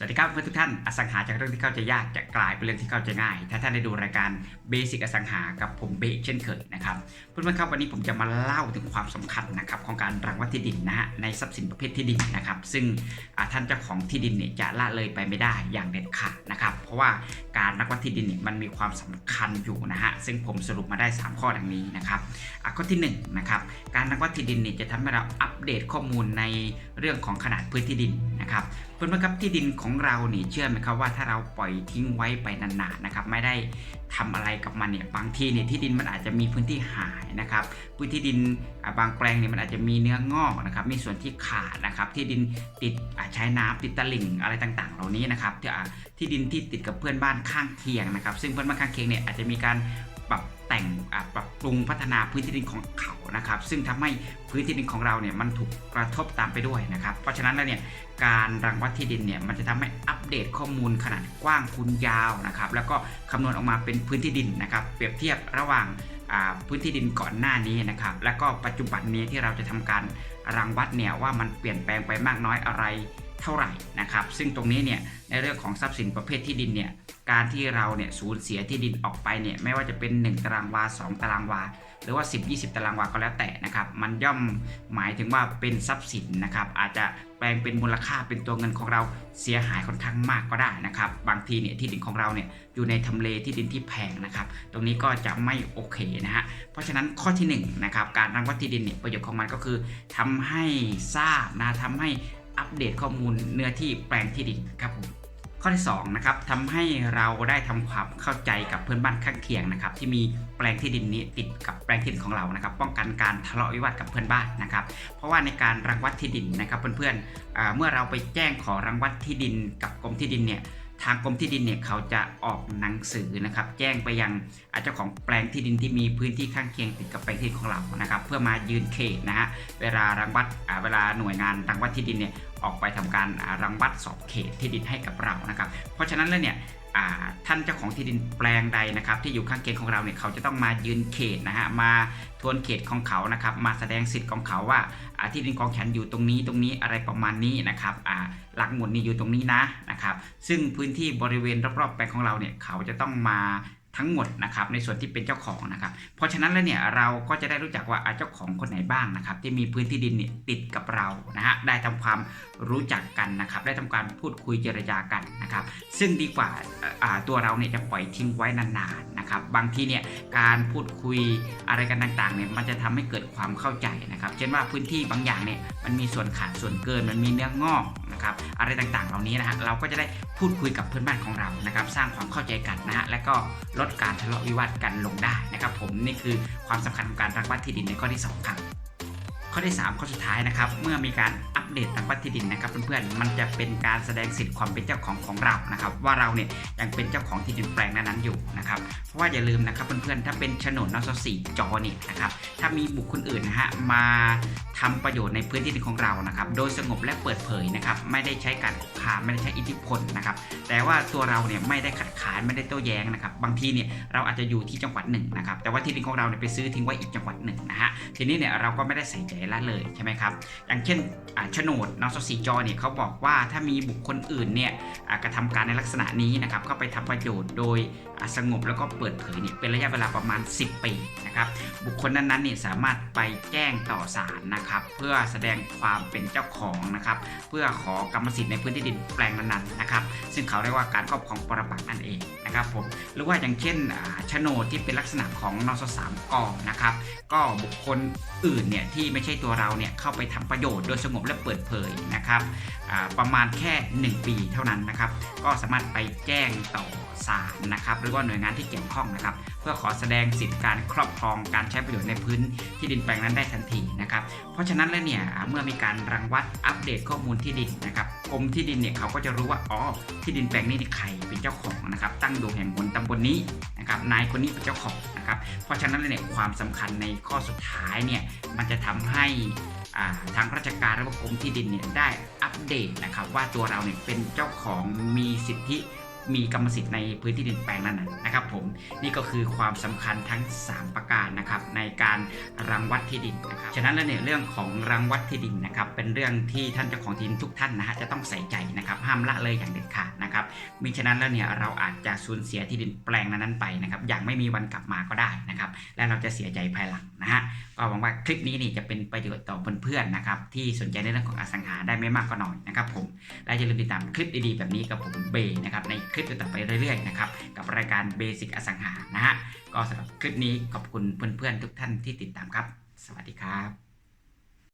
สวัสดีครับเพื่อนทุกท่านอสังหาจากเรื่องที่เข้าใจยากจะกลายเป็นเรื่องที่เข้าใจง่าย ถ้าท่านได้ดูรายการเบสิกอสังหากับผมเบเช่นเคยนะครับเพื่อนๆครับวันนี้ผมจะมาเล่าถึงความสำคัญนะครับของการรังวัดที่ดินนะฮะในทรัพย์สินประเภทที่ดินนะครับซึ่งท่านเจ้าของที่ดินเนี่ยจะละเลยไปไม่ได้อย่างเด็ดขาดนะครับเพราะว่าการรังวัดที่ดินเนี่ยมันมีความสำคัญอยู่นะฮะซึ่งผมสรุปมาได้ 3 ข้อดังนี้นะครับอะข้อที่1นะครับการรังวัดที่ดินเนี่ยจะทำให้เราอัปเดตข้อมูลในเรื่องของขนาดพื้นที่ดิน นะครับเพื่อนๆครับที่ดินของเราเนี่ยเชื่อไหมครับว่าถ้าเราปล่อยทิ้งไว้ไปนานๆนะครับไม่ได้ทำอะไรกับมันเนี่ยบางทีเนี่ยที่ดินมันอาจจะมีพื้นที่หายนะครับพื้นที่ดินบางแปลงเนี่ยมันอาจจะมีเนื้องอกนะครับมีส่วนที่ขาดนะครับที่ดินติดใช้น้ำติดตลิ่งอะไรต่างๆ เหล่านี้นะครับที่ดินที่ติดกับเพื่อนบ้านข้างเคียงนะครับซึ่งเพื่อนบ้านข้างเคียงเนี่ยอาจจะมีการปรับ แต่งปรับปรุงพัฒนาพื้นที่ดินของเขานะครับ ซึ่งทำให้พื้นที่ดินของเราเนี่ยมันถูกกระทบตามไปด้วยนะครับ เพราะฉะนั้นแล้วเนี่ยการรังวัดที่ดินเนี่ยมันจะทำให้อัปเดตข้อมูลขนาดกว้างคูณยาวนะครับ แล้วก็คำนวณออกมาเป็นพื้นที่ดินนะครับ เปรียบเทียบระหว่างพื้นที่ดินก่อนหน้านี้นะครับ แล้วก็ปัจจุบันนี้ที่เราจะทำการรังวัดเนี่ยว่ามันเปลี่ยนแปลงไปมากน้อยอะไร เท่าไหร่นะครับ ซึ่งตรงนี้เนี่ยในเรื่องของทรัพย์สินประเภทที่ดินเนี่ยการที่เราเนี่ยสูญเสียที่ดินออกไปเนี่ยไม่ว่าจะเป็น 1 ตารางวา 2 ตารางวา หรือว่า 10 20 ตารางวาก็แล้วแต่นะครับ มันย่อมหมายถึงว่าเป็นทรัพย์สินนะครับ อาจจะแปลงเป็นมูลค่าเป็นตัวเงินของเราเสียหายค่อนข้างมากก็ได้นะครับ บางทีเนี่ยที่ดินของเราเนี่ยอยู่ในทำเลที่ดินที่แพงนะครับ ตรงนี้ก็จะไม่โอเคนะฮะเพราะฉะนั้นข้อที่1นงนะครับการรังวัดที่ดินเนี่ยประโยชน์ของมันก็คือทำให้ทราบนะทำให้ อัปเดตข้อมูลเนื้อที่แปลงที่ดินครับผมข้อที่2นะครับทำให้เราได้ทำความเข้าใจกับเพื่อนบ้านข้างเคียงนะครับที่มีแปลงที่ดินนี้ติดกับแปลงที่ดินของเรานะครับ ป้องกันการทะเลาะวิวาทกับเพื่อนบ้านนะครับ เพราะว่าในการรังวัดที่ดินนะครับเพื่อนๆอ่าเมื่อเราไปแจ้งขอรังวัดที่ดินกับกรมที่ดินเนี่ย ทางกรมที่ดินเนี่ยเขาจะออกหนังสือนะครับ แจ้งไปยังอาเจ้าของแปลงที่ดินที่มีพื้นที่ข้างเคียงติดกับแปลงที่ดินของเรานะครับ เพื่อมายืนเขตนะฮะเวลารังวัดอ่าเวลาหน่วยงานรังวัดที่ดินเนี่ยออกไปทำการอ่ารังวัดสอบเขตที่ดินให้กับเรานะครับ เพราะฉะนั้นแล้วเนี่ยท่านเจ้าของที่ดินแปลงใดนะครับที่อยู่ข้างเคียงของเราเนี่ยเขาจะต้องมายืนเขตนะฮะมาทวนเขตของเขานะครับมาแสดงสิทธิ์ของเขาว่าที่ดินของฉันอยู่ตรงนี้ตรงนี้อะไรประมาณนี้นะครับหลักหมุดนี้อยู่ตรงนี้นะนะครับซึ่งพื้นที่บริเวณรอบๆแปลงของเราเนี่ยเขาจะต้องมา ทั้งหมดนะครับในส่วนที่เป็นเจ้าของนะครับ เพราะฉะนั้นแล้วเนี่ยเราก็จะได้รู้จักว่าเจ้าของคนไหนบ้างนะครับ ที่มีพื้นที่ดินเนี่ยติดกับเรานะฮะได้ทำความรู้จักกันนะครับ ได้ทำการพูดคุยเจรจากันนะครับ ซึ่งดีกว่าอ่าตัวเราเนี่ยจะปล่อยทิ้งไว้นานๆ นะครับบางทีเนี่ยการพูดคุยอะไรกันต่างๆเนี่ยมันจะทำให้เกิดความเข้าใจนะครับ เช่นว่าพื้นที่บางอย่างเนี่ยมันมีส่วนขาดส่วนเกินมันมีเนื้องอกนะครับอะไรต่างๆ เหล่านี้นะฮะเราก็จะได้พูดคุยกับเพื่อนบ้านของเรานะครับ สร้างความเข้าใจกันนะฮะและก็ลดการทะเลาะวิวาทกันลงได้นะครับ ผมนี่คือความสำคัญของการรักวัดที่ดินในข้อที่สองครับข้อที่ 3 ข้อสุดท้ายนะครับ เมื่อมีการ เดตทางวัตถิดินนะครับเพื่อนๆมันจะเป็นการแสดงสิทธิ์ความเป็นเจ้าของของเรานะครับ ว่าเราเนี่ยยังเป็นเจ้าของที่ดินแปลงนั้นๆอยู่นะครับเพราะว่าอย่าลืมนะครับเพื่อนๆถ้าเป็นโฉนดนสสี่จอเนี่ยนะครับถ้ามีบุคคลอื่นนะฮะมา ทำประโยชน์ในพื้นที่ดินของเรานะครับ โดยสงบและเปิดเผยนะครับ ไม่ได้ใช้การคุกคามไม่ได้ใช้อิทธิพลนะครับ แต่ว่าตัวเราเนี่ยไม่ได้ขัดขานไม่ได้โต้แย้งนะครับ บางทีเนี่ยเราอาจจะอยู่ที่จังหวัดหนึ่งนะครับ แต่ว่าที่ดินของเราเนี่ยไปซื้อทิ้งไว้อีกจังหวัดหนึ่งนะฮะ ทีนี้เนี่ยเราก็ไม่ได้ใส่ใจละเลยใช่ไหมครับ อย่างเช่นโฉนดนสสีจอเนี่ยเขาบอกว่าถ้ามีบุคคลอื่นเนี่ยกระทำการในลักษณะนี้นะครับ เข้าไปทำประโยชน์โดยสงบแล้วก็เปิดเผยเนี่ยเป็นระยะเวลาประมาณ 10 ปีนะครับ บุคคลนั้นๆเนี่ยสามารถไปแจ้งต่อศาลนะครับเพื่อแสดงความเป็นเจ้าของนะครับ เพื่อขอกรรมสิทธิ์ในพื้นที่ดินแปลงนั้นๆนะครับ ซึ่งเขาเรียกว่าการครอบครองปรปักษ์นั่นเองนะครับผมหรือว่าอย่างเช่นโฉนดที่เป็นลักษณะของนสสามกนะครับ ก็บุคคลอื่นเนี่ยที่ไม่ใช่ตัวเราเนี่ยเข้าไปทำประโยชน์โดยสงบและเปิดเผยนะครับประมาณแค่ 1 ปีเท่านั้นนะครับ ก็สามารถไปแจ้งต่อศาลนะครับ หรือว่าหน่วยงานที่เกี่ยวข้องนะครับ เพื่อขอแสดงสิทธิการครอบครองการใช้ประโยชน์ในพื้นที่ดินแปลงนั้นได้ทันทีนะครับราะฉะนั้นแล้วเนี่ยเมื่อมีการรังวัดอัปเดตข้อมูลที่ดินนะครับกรมที่ดินเนี่ยเขาก็จะรู้ว่าอ๋อที่ดินแปลงนี้ใครเป็นเจ้าของนะครับ ตั้งอยู่แห่งหนตำบลนี้นะครับนายคนนี้เป็นเจ้าของนะครับเพราะฉะนั้นแล้วเนี่ยความสำคัญในข้อสุดท้ายเนี่ยมันจะทำให้ทางราชการหรือว่ากรมที่ดินเนี่ยได้อัปเดตนะครับว่าตัวเราเนี่ยเป็นเจ้าของมีสิทธิ มีกรรมสิทธิ์ในพื้นที่ดินแปลงนั้นนะนะครับผมนี่ก็คือความสำคัญทั้ง 3 ประการนะครับในการรังวัดที่ดินนะครับฉะนั้นแล้วเนี่ยเรื่องของรังวัดที่ดินนะครับเป็นเรื่องที่ท่านเจ้าของที่ดินทุกท่านนะฮะจะต้องใส่ใจนะครับห้ามละเลยอย่างเด็ดขาดนะครับมิฉะนั้นแล้วเนี่ยเราอาจจะสูญเสียที่ดินแปลงนั้นๆไปนะครับอย่างไม่มีวันกลับมาก็ได้นะครับและเราจะเสียใจภายหลังนะฮะก็หวังว่าคลิปนี้นี่จะเป็นประโยชน์ต่อเพื่อนๆนะครับที่สนใจในเรื่องของอสังหาได้ไม่มากก็น้อยนะครับผมและอย่าลืมติดตามคลิปดีๆแบบนี้กับผมเบนะครับในคลิปต่อไปเรื่อยๆนะครับกับรายการเบสิกอสังหานะฮะก็สำหรับคลิปนี้ขอบคุณเพื่อนๆทุกท่านที่ติดตามครับ สวัสดีครับ